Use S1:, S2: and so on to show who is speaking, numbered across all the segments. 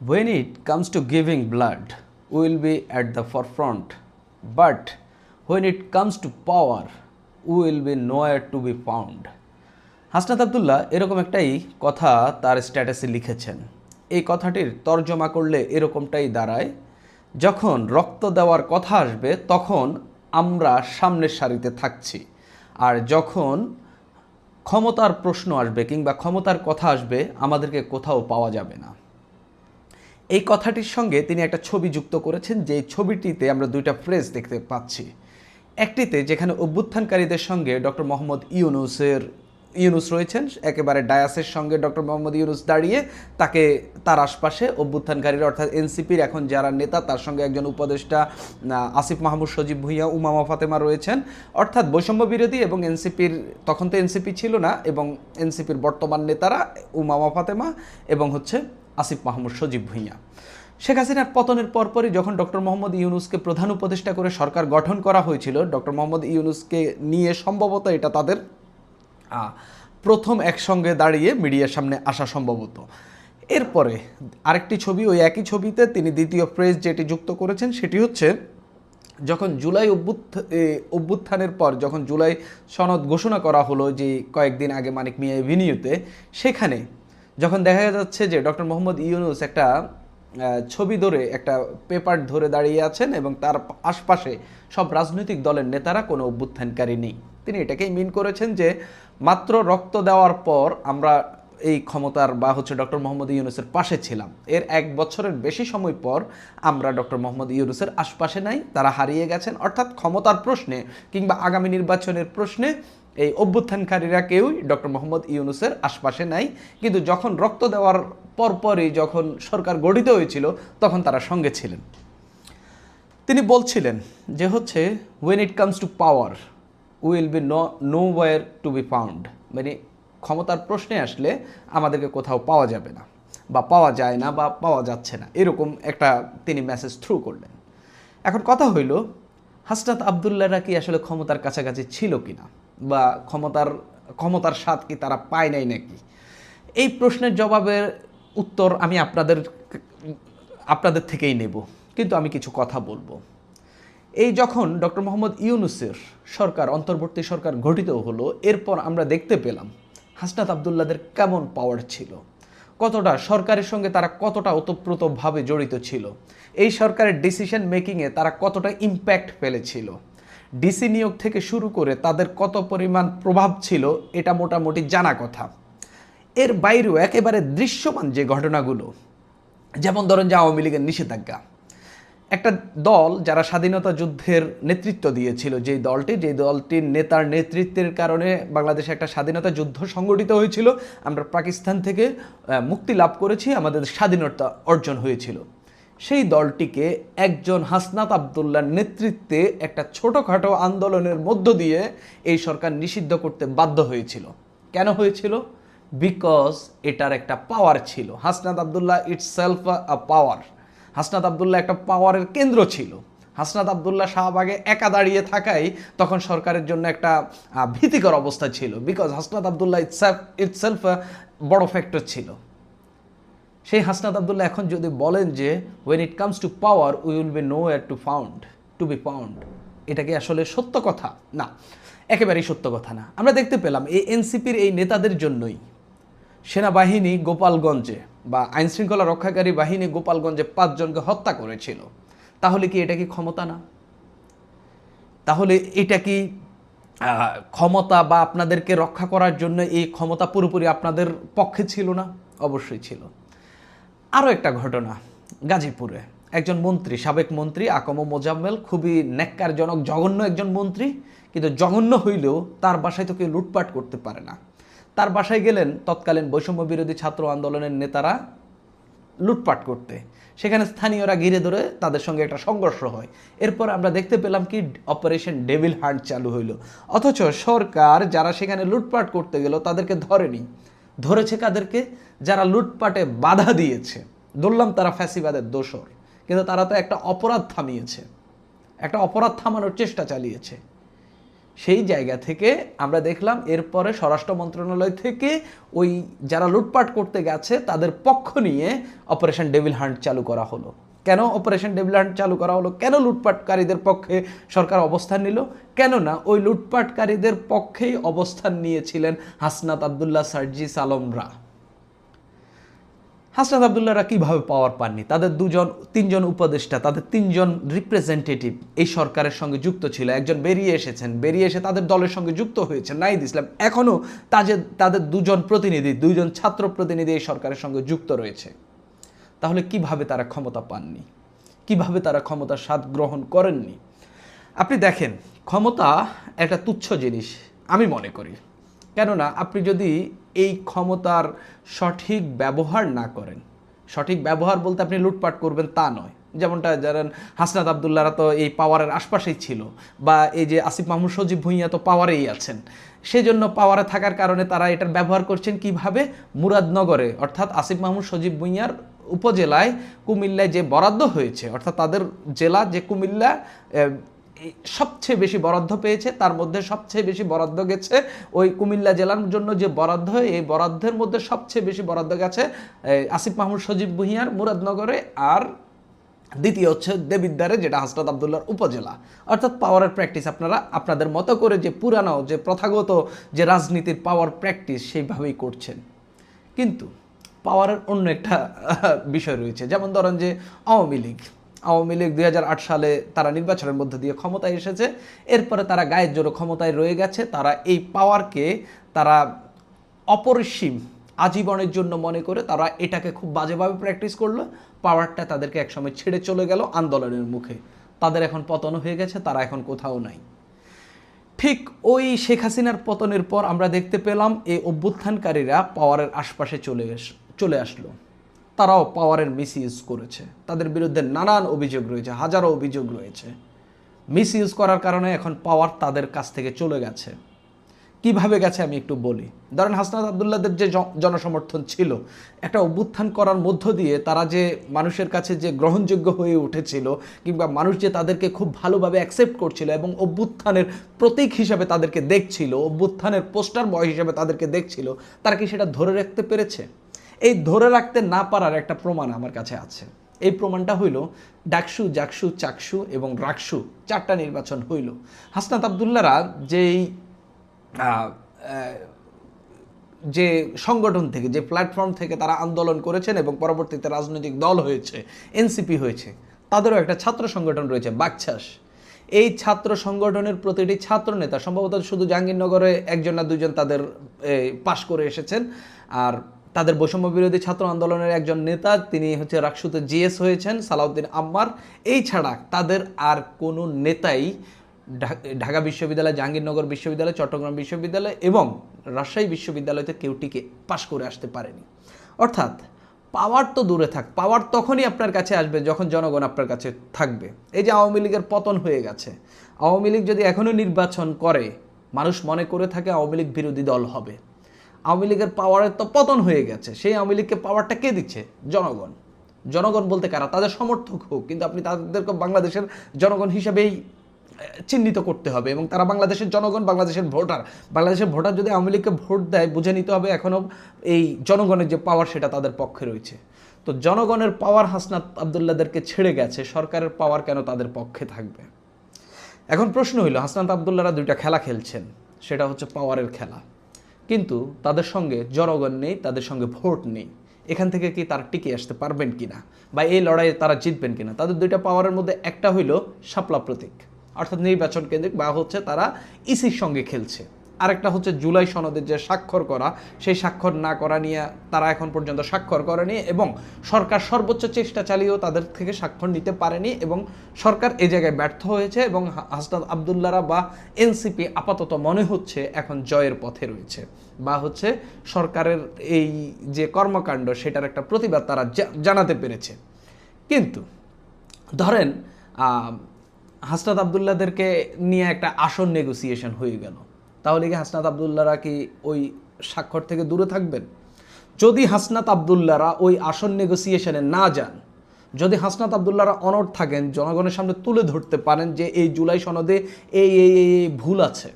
S1: When it comes to giving blood, we will be at the forefront. But when it comes to power, we will be nowhere to be found. Hasnat Abdullah এরকম একটাই কথা তার স্ট্যাটাসে লিখেছেন এই কথাটির তর্জমা করলে এরকমটাই দাঁড়ায় যখন রক্ত দেওয়ার কথা আসবে তখন আমরা সামনের সারিতে থাকছি আর যখন ক্ষমতার প্রশ্ন আসবে কিংবা ক্ষমতার কথা আসবে আমাদেরকে কোথাও পাওয়া যাবে না এই কথাটির সঙ্গে তিনি একটা ছবি যুক্ত করেছেন যে ছবিটিতে আমরা দুইটা ফ্রেজ দেখতে পাচ্ছি। একটিতে যেখানে অভ্যুত্থানকারীদের সঙ্গে ডক্টর মোহাম্মদ ইউনুসের, ইউনুস রয়েছেন, একেবারে ডায়াসের সঙ্গে ডক্টর মোহাম্মদ ইউনুস দাঁড়িয়ে তাকে তার আশপাশে অভ্যুত্থানকারীরা, অর্থাৎ এনসিপির এখন যারা নেতা, তার সঙ্গে একজন উপদেষ্টা আসিফ মাহমুদ সজীব ভুইয়া, উমামা ফাতেমা রয়েছেন। অর্থাৎ বৈষম্য বিরোধী এবং এনসিপির, তখন তো এনসিপি ছিল না, এবং এনসিপির বর্তমান নেতারা উমামা ফাতেমা এবং হচ্ছে আসিফ মাহমুদ সজীব ভুইয়া। শেখ হাসিনার পতনের পরপরই যখন ডক্টর মোহাম্মদ ইউনুসকে প্রধান উপদেষ্টা করে সরকার গঠন করা হয়েছিল ডক্টর মোহাম্মদ ইউনুসকে নিয়ে সম্ভবত এটা তাদের প্রথম একসঙ্গে দাঁড়িয়ে মিডিয়ার সামনে আসা সম্ভবত। এরপরে আরেকটি ছবি, ওই একই ছবিতে তিনি দ্বিতীয় প্রেস যেটি যুক্ত করেছেন সেটি হচ্ছে, যখন জুলাই অভ্যুত্থ অভ্যুত্থানের পর যখন জুলাই সনদ ঘোষণা করা হলো যে কয়েকদিন আগে মানিক মিয়া এভিনিউতে, সেখানে যখন দেখা যাচ্ছে যে ডক্টর মোহাম্মদ ইউনুস একটা ছবি ধরে একটা পেপার ধরে দাঁড়িয়ে আছেন এবং তার আশপাশে সব রাজনৈতিক দলের নেতারা কোনো অভ্যুত্থানকারী নেই। তিনি এটাকেই মিন করেছেন যে মাত্র রক্ত দেওয়ার পর আমরা এই ক্ষমতার বা হচ্ছে ডক্টর মোহাম্মদ ইউনুসের পাশে ছিলাম। এর এক বছরের বেশি সময় পর আমরা ডক্টর মোহাম্মদ ইউনুসের আশপাশে নাই, তারা হারিয়ে গেছেন। অর্থাৎ ক্ষমতার প্রশ্নে কিংবা আগামী নির্বাচনের প্রশ্নে এই অভ্যুত্থানকারীরা কেউই ডক্টর মোহাম্মদ ইউনুসের আশপাশে নাই। কিন্তু যখন রক্ত দেওয়ার পরপরই যখন সরকার গঠিত হয়েছিল, তখন তারা সঙ্গে ছিলেন। তিনি বলছিলেন যে হচ্ছে when it comes to power will be no no war to be found মানে ক্ষমতার প্রশ্নে আসলে আমাদেরকে কোথাও পাওয়া যাবে না, বা পাওয়া যায় না, বা পাওয়া যাচ্ছে না। এরকম একটা তিনি মেসেজ থ্রু করলেন। এখন কথা হইল, হাসনাত আবদুল্লাহরা কি আসলে ক্ষমতার কাছাকাছি ছিল কিনা? বা ক্ষমতার ক্ষমতার স্বাদ কি তারা পায় নাই নাকি? এই প্রশ্নের জবাবের উত্তর আমি আপনাদের আপনাদের থেকেই নেব, কিন্তু আমি কিছু কথা বলব। এই যখন ডক্টর মোহাম্মদ ইউনুসের সরকার, অন্তর্বর্তী সরকার গঠিত হলো, এরপর আমরা দেখতে পেলাম হাসনাত আবদুল্লাদের কেমন পাওয়ার ছিল। কতটা সরকারের সঙ্গে তারা কতটা ওতপ্রোতভাবে জড়িত ছিল। এই সরকারের ডিসিশন মেকিংয়ে তারা কতটা ইম্প্যাক্ট ফেলেছিল। ডিসি নিয়োগ থেকে শুরু করে তাদের কত পরিমাণ প্রভাব ছিল, এটা মোটামুটি জানা কথা। এর বাইরেও একেবারে দৃশ্যমান যে ঘটনাগুলো, যেমন ধরেন যে আওয়ামী লীগের নিষেধাজ্ঞা। একটা দল যারা স্বাধীনতা যুদ্ধের নেতৃত্ব দিয়েছিল, যেই দলটি, যেই দলটির নেতার নেতৃত্বের কারণে বাংলাদেশে একটা স্বাধীনতা যুদ্ধ সংগঠিত হয়েছিল, আমরা পাকিস্তান থেকে মুক্তি লাভ করেছি, আমাদের স্বাধীনতা অর্জন হয়েছিল। সেই দলটিকে একজন হাসনাত আবদুল্লার নেতৃত্বে একটা ছোটোখাটো আন্দোলনের মধ্য দিয়ে এই সরকার নিষিদ্ধ করতে বাধ্য হয়েছিল। কেন হয়েছিল? বিকজ এটার একটা পাওয়ার ছিল। Hasnat Abdullah itself a power Hasnat Abdullah একটা পাওয়ারের কেন্দ্র ছিল। হাসনাত আবদুল্লাহ শাহবাগে একা দাঁড়িয়ে থাকাই তখন সরকারের জন্য একটা ভীতিকর অবস্থা ছিল। Because Hasnat Abdullah itself itself বড় ফ্যাক্টর ছিল। সেই হাসনাত আবদুল্লাহ এখন যদি বলেন যে when it comes to power we will be no air to found to be found এটা কি আসলে সত্য কথা? না, একেবারেই সত্য কথা না। আমরা দেখতে পেলাম এই এনসিপির এই নেতাদের জন্যই সেনাবাহিনী গোপালগঞ্জে বা আইনশৃঙ্খলা রক্ষাকারী বাহিনী গোপালগঞ্জে পাঁচজনকে হত্যা করেছিল। তাহলে কি এটা কি ক্ষমতা না? তাহলে এটা কি ক্ষমতা বা আপনাদেরকে রক্ষা করার জন্য এই ক্ষমতা পুরোপুরি আপনাদের পক্ষে ছিল না? অবশ্যই ছিল। আরও একটা ঘটনা গাজীপুরে। একজন মন্ত্রী, সাবেক মন্ত্রী আকম মোজাম্মেল, খুবই ন্যাক্কারজনক, জঘন্য একজন মন্ত্রী, কিন্তু জঘন্য হইলেও তার বাসায় তো কেউ লুটপাট করতে পারে না। তার বাসায় গেলেন তৎকালীন বৈষম্য বিরোধী ছাত্র আন্দোলনের নেতারা লুটপাট করতে। সেখানে স্থানীয়রা ঘিরে ধরে তাদের সঙ্গে একটা সংঘর্ষ হয়। এরপর আমরা দেখতে পেলাম কি অপারেশন ডেভিল হান্ট চালু হইল। অথচ সরকার যারা সেখানে লুটপাট করতে গেল তাদেরকে ধরেনি। ধরেছে কাদেরকে? যারা লুটপাটে বাধা দিয়েছে। ধরলাম তারা ফ্যাসিবাদের দোষর। কিন্তু তারা তো একটা অপরাধ থামিয়েছে। একটা অপরাধ থামানোর চেষ্টা চালিয়েছে। সেই জায়গা থেকে আমরা দেখলাম এরপরে স্বরাষ্ট্র মন্ত্রণালয় থেকে ওই যারা লুটপাট করতে গেছে, তাদের পক্ষ নিয়ে অপারেশন ডেভিল হান্ট চালু করা হলো। কেন অপারেশন ডেভিল হান্ট চালু করা হলো? কেন লুটপাটকারীদের পক্ষে সরকার অবস্থান নিল? কেননা ওই লুটপাটকারীদের পক্ষেই অবস্থান নিয়েছিলেন হাসনাত আবদুল্লাহ সার্জিস আলমরা। হাসনাত আবদুল্লাহরা কীভাবে পাওয়ার পাননি? তাদের দুজন, তিনজন উপদেষ্টা, তাদের তিনজন রিপ্রেজেন্টেটিভ এই সরকারের সঙ্গে যুক্ত ছিল। একজন বেরিয়ে এসেছেন, বেরিয়ে এসে তাদের দলের সঙ্গে যুক্ত হয়েছেন, নাইদ ইসলাম। এখনও তাদের তাদের দুজন প্রতিনিধি, দুইজন ছাত্র প্রতিনিধি এই সরকারের সঙ্গে যুক্ত রয়েছে। তাহলে কীভাবে তারা ক্ষমতা পাননি? কীভাবে তারা ক্ষমতার স্বাদ গ্রহণ করেননি? আপনি দেখেন, ক্ষমতা একটা তুচ্ছ জিনিস, আমি মনে করি। কেননা আপনি যদি এই ক্ষমতার সঠিক ব্যবহার না করেন, সঠিক ব্যবহার বলতে আপনি লুটপাট করবেন তা নয়। যেমনটা জানেন হাসনাত আবদুল্লাহরা তো এই পাওয়ারের আশপাশেই ছিল, বা এই যে আসিফ মাহমুদ সজীব ভুঁইয়া তো পাওয়ারেই আছেন। সেই জন্য পাওয়ারে থাকার কারণে তারা এটার ব্যবহার করছেন কীভাবে? মুরাদনগরে, অর্থাৎ আসিফ মাহমুদ সজীব ভুঁইয়ার উপজেলায় কুমিল্লায় যে বরাদ্দ হয়েছে, অর্থাৎ তাদের জেলা যে কুমিল্লা সবচেয়ে বেশি বরাদ্দ পেয়েছে, তার মধ্যে সবচেয়ে বেশি বরাদ্দ গেছে ওই কুমিল্লা জেলার জন্য যে বরাদ্দ, এই বরাদ্দের মধ্যে সবচেয়ে বেশি বরাদ্দ গেছে আসিফ মাহমুদ সজীব ভুঁইয়ার মুরাদনগরে আর দ্বিতীয় হচ্ছে দেবিদ্বারে, যেটা হাসনাত আবদুল্লার উপজেলা। অর্থাৎ পাওয়ারের প্র্যাকটিস আপনারা, আপনাদের মতো করে যে পুরানো, যে প্রথাগত যে রাজনীতির পাওয়ার প্র্যাকটিস সেইভাবেই করছেন। কিন্তু পাওয়ারের অন্য একটা বিষয় রয়েছে। যেমন ধরেন যে আওয়ামী লীগ। আওয়ামী লীগ দুই হাজার আট সালে তারা নির্বাচনের মধ্যে দিয়ে ক্ষমতায় এসেছে। এরপরে তারা গায়ের জোরে ক্ষমতায় রয়ে গেছে। তারা এই পাওয়ারকে তারা অপরিসীম আজীবনের জন্য মনে করে তারা এটাকে খুব বাজেভাবে প্র্যাকটিস করল। পাওয়ারটা তাদেরকে একসময় ছেড়ে চলে গেল আন্দোলনের মুখে। তাদের এখন পতন হয়ে গেছে, তারা এখন কোথাও নাই। ঠিক ওই শেখ হাসিনার পতনের পর আমরা দেখতে পেলাম, এই অভ্যুত্থানকারীরা পাওয়ারের আশপাশে চলে এস চলে আসলো। তারাও পাওয়ারের মিস ইউজ করেছে। তাদের বিরুদ্ধে নানান অভিযোগ রয়েছে, হাজারো অভিযোগ রয়েছে। মিস ইউজ করার কারণে এখন পাওয়ার তাদের কাছ থেকে চলে গেছে। কীভাবে গেছে আমি একটু বলি। ধরেন হাসনাত আবদুল্লাদের যে জনসমর্থন ছিল, একটা অভ্যুত্থান করার মধ্য দিয়ে তারা যে মানুষের কাছে যে গ্রহণযোগ্য হয়ে উঠেছিল কিংবা মানুষ যে তাদেরকে খুব ভালোভাবে অ্যাকসেপ্ট করছিল এবং অভ্যুত্থানের প্রতীক হিসাবে তাদেরকে দেখছিল, অভ্যুত্থানের পোস্টার বয় হিসাবে তাদেরকে দেখছিল, তারা কি সেটা ধরে রাখতে পেরেছে? এই ধরে রাখতে না পারার একটা প্রমাণ আমার কাছে আছে। এই প্রমাণটা হইল ডাকসু, জাকসু, চাকসু এবং রাকসু চারটা নির্বাচন হইল। হাসনাত আবদুল্লারা যেই যে সংগঠন থেকে, যে প্ল্যাটফর্ম থেকে তারা আন্দোলন করেছেন এবং পরবর্তীতে রাজনৈতিক দল হয়েছে, এনসিপি হয়েছে, তাদেরও একটা ছাত্র সংগঠন রয়েছে বাকছাস এই ছাত্র সংগঠনের প্রতিটি ছাত্র নেতা, সম্ভবত শুধু জাহাঙ্গীরনগরে একজন না দুজন তাদের পাশ করে এসেছেন। আর তাদের বৈষম্য বিরোধী ছাত্র আন্দোলনের একজন নেতা, তিনি হচ্ছে রাকসুতে জিএস হয়েছেন, সালাউদ্দিন আম্মার। এই ছাড়া তাদের আর কোনো নেতাই ঢাকা বিশ্ববিদ্যালয়, জাহাঙ্গীরনগর বিশ্ববিদ্যালয়, চট্টগ্রাম বিশ্ববিদ্যালয় এবং রাজশাহী বিশ্ববিদ্যালয়তে কেউ টিকে পাশ করে আসতে পারেনি। অর্থাৎ পাওয়ার তো দূরে থাক, পাওয়ার তখনই আপনার কাছে আসবে যখন জনগণ আপনার কাছে থাকবে। এই যে আওয়ামী লীগের পতন হয়ে গেছে, আওয়ামী লীগ যদি এখনও নির্বাচন করে, মানুষ মনে করে থাকে আওয়ামী লীগ বিরোধী দল হবে। আওয়ামী লীগের পাওয়ারের তো পতন হয়ে গেছে। সেই আওয়ামী লীগকে পাওয়ারটা কে দিচ্ছে? জনগণ। জনগণ বলতে কারা? তাদের সমর্থক হোক, কিন্তু আপনি তাদেরকে বাংলাদেশের জনগণ হিসাবেই চিহ্নিত করতে হবে এবং তারা বাংলাদেশের জনগণ, বাংলাদেশের ভোটার। বাংলাদেশের ভোটার যদি আওয়ামী লীগকে ভোট দেয়, বুঝে নিতে হবে এখনও এই জনগণের যে পাওয়ার সেটা তাদের পক্ষে রয়েছে। তো জনগণের পাওয়ার হাসনাত আবদুল্লাদেরকে ছেড়ে গেছে, সরকারের পাওয়ার কেন তাদের পক্ষে থাকবে? এখন প্রশ্ন হইল, হাসনাত আবদুল্লারা দুইটা খেলা খেলছেন, সেটা হচ্ছে পাওয়ারের খেলা। কিন্তু তাদের সঙ্গে জনগণ নেই, তাদের সঙ্গে ভোট নেই। এখান থেকে কি তারা টিকে আসতে পারবেন কি না বা এই লড়াইয়ে তারা জিতবেন কি না তাদের দুইটা পাওয়ারের মধ্যে একটা হইল শাপলা প্রতীক। অর্থাৎ নির্বাচন কেন্দ্রিক বা হচ্ছে তারা ইসির সঙ্গে খেলছে। আরেকটা হচ্ছে জুলাই সনদের যে স্বাক্ষর করা সেই স্বাক্ষর না করা নিয়ে তারা এখন পর্যন্ত স্বাক্ষর করেনি এবং সরকার সর্বোচ্চ চেষ্টা চালিয়েও তাদের থেকে স্বাক্ষর নিতে পারেনি এবং সরকার এ জায়গায় ব্যর্থ হয়েছে এবং হা- হাসনাত আবদুল্লারা বা এনসিপি আপাতত মনে হচ্ছে এখন জয়ের পথে রয়েছে বা হচ্ছে সরকারের এই যে কর্মকাণ্ড সেটার একটা প্রতিবাদ তারা জানাতে পেরেছে। কিন্তু ধরেন আহ, হাসনাত আবদুল্লাদেরকে নিয়ে একটা আসন নেগোসিয়েশন হয়ে গেল। তাহলে কি হাসনাত আবদুল্লারা কি ওই স্বাক্ষর থেকে দূরে থাকবেন? যদি হাসনাত আবদুল্লারা ওই আসন নেগোসিয়েশনে না যান, যদি হাসনাত আবদুল্লারা অনর থাকেন, জনগণের সামনে তুলে ধরতে পারেন যে এই জুলাই সনদে এই এই এই ভুল আছে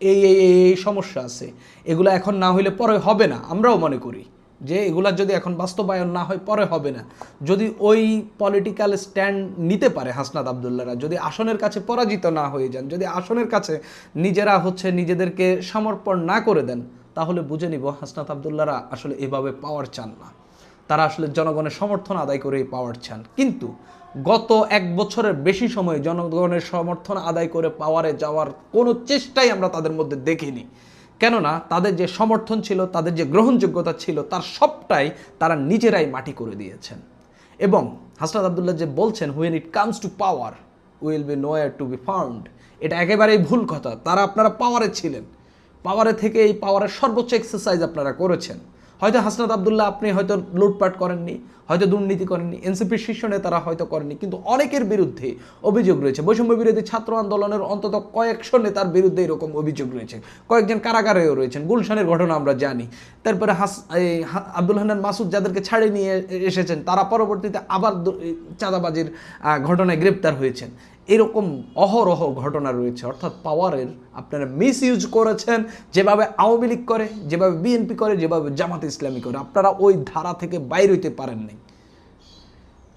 S1: এই এই এই সমস্যা আছে, এগুলো এখন না হইলে পরে হবে না, আমরাও মনে করি। যে এগুলা যদি এখন বাস্তবায়ন না হয়, পরে হবে না। যদি ওই পলিটিক্যাল স্ট্যান্ড নিতে পারে হাসনাত আবদুল্লাহরা, যদি আসনের কাছে পরাজিত না হয়ে যান, যদি আসনের কাছে নিজেরা হচ্ছে নিজেদেরকে সমর্পণ না করে দেন, তাহলে বুঝে নিব হাসনাত আবদুল্লাহরা আসলে এভাবে পাওয়ার চান না। তারা আসলে জনগণের সমর্থন আদায় করেই পাওয়ার চান। কিন্তু গত এক বছরের বেশি সময় জনগণের সমর্থন আদায় করে পাওয়ারে যাওয়ার কোনো চেষ্টাই আমরা তাদের মধ্যে দেখিনি। কেননা তাদের যে সমর্থন ছিল, তাদের যে গ্রহণযোগ্যতা ছিল, তার সবটাই তারা নিজেরাই মাটি করে দিয়েছেন। এবং হাসনাত আবদুল্লাহ যে বলছেন when it comes to power will be nowhere to be found এটা একেবারেই ভুল কথা। তারা আপনারা পাওয়ারে ছিলেন। পাওয়ারে থেকে এই পাওয়ারের সর্বোচ্চ এক্সারসাইজ আপনারা করেছেন। হয়তো হাসনাত আবদুল্লাহ আপনি হয়তো লুটপাট করেননি, হয়তো দুর্নীতি করেননি, এনসিপির শীর্ষ নেতারা হয়তো করেননি, কিন্তু অনেকের বিরুদ্ধে অভিযোগ রয়েছে। বৈষম্য বিরোধী ছাত্র আন্দোলনের অন্তত কয়েকশো নেতার বিরুদ্ধে এরকম অভিযোগ রয়েছে। কয়েকজন কারাগারেও রয়েছেন, গুলশানের ঘটনা আমরা জানি। তারপরে হাস আব্দুল হান্নান মাসুদ যাদেরকে ছাড়ে নিয়ে এসেছেন, তারা পরবর্তীতে আবার চাঁদাবাজির ঘটনায় গ্রেপ্তার হয়েছেন। এরকম অহরহ ঘটনা রয়েছে। অর্থাৎ পাওয়ারের আপনারা মিস ইউজ করেছেন, যেভাবে আওয়ামী লীগ করে, যেভাবে বিএনপি করে, যেভাবে জামাত ইসলামী করে। আপনারা ওই ধারা থেকে বাইর হইতে পারেন নাই।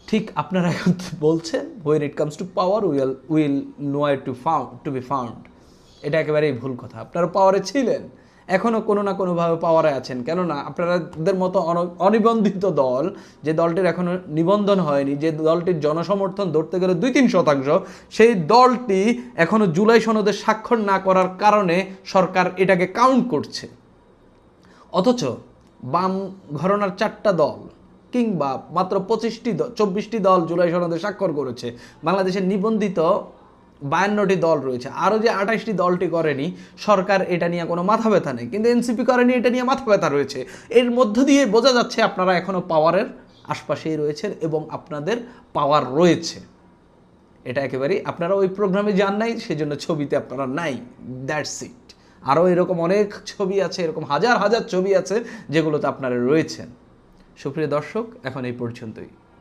S1: ঠিক আপনারা এখন বলছেন when it comes to power will will nowhere to found to be found এটা একেবারেই ভুল কথা। আপনারা পাওয়ারে ছিলেন। এখনও কোনো না কোনোভাবে পাওয়ারে আছেন। কেননা আপনারাদের মতো অন- অনিবন্ধিত দল, যে দলটির এখনও নিবন্ধন হয়নি, যে দলটির জনসমর্থন ধরতে গেলে দুই তিন শতাংশ, সেই দলটি এখনও জুলাই সনদে স্বাক্ষর না করার কারণে সরকার এটাকে কাউন্ট করছে। অথচ বাম ঘরনার চারটা দল কিংবা মাত্র পঁচিশটি দল চব্বিশটি দল জুলাই সনদে স্বাক্ষর করেছে। বাংলাদেশের নিবন্ধিত বায়ান্নটি দল রয়েছে। আরও যে আঠাশটি দলটি করেনি, সরকার এটা নিয়ে কোনো মাথা ব্যথা নেই। কিন্তু এনসিপি করেনি, এটা নিয়ে মাথা ব্যথা রয়েছে। এর মধ্য দিয়ে বোঝা যাচ্ছে আপনারা এখনও পাওয়ারের আশপাশেই রয়েছেন এবং আপনাদের পাওয়ার রয়েছে। এটা একেবারেই আপনারা ওই প্রোগ্রামে যান নাই, সেজন্য ছবিতে আপনারা নাই। দ্যাটস ইট আরও এরকম অনেক ছবি আছে, এরকম হাজার হাজার ছবি আছে, যেগুলোতে আপনারা রয়েছেন। সুপ্রিয় দর্শক, এখন এই পর্যন্তই।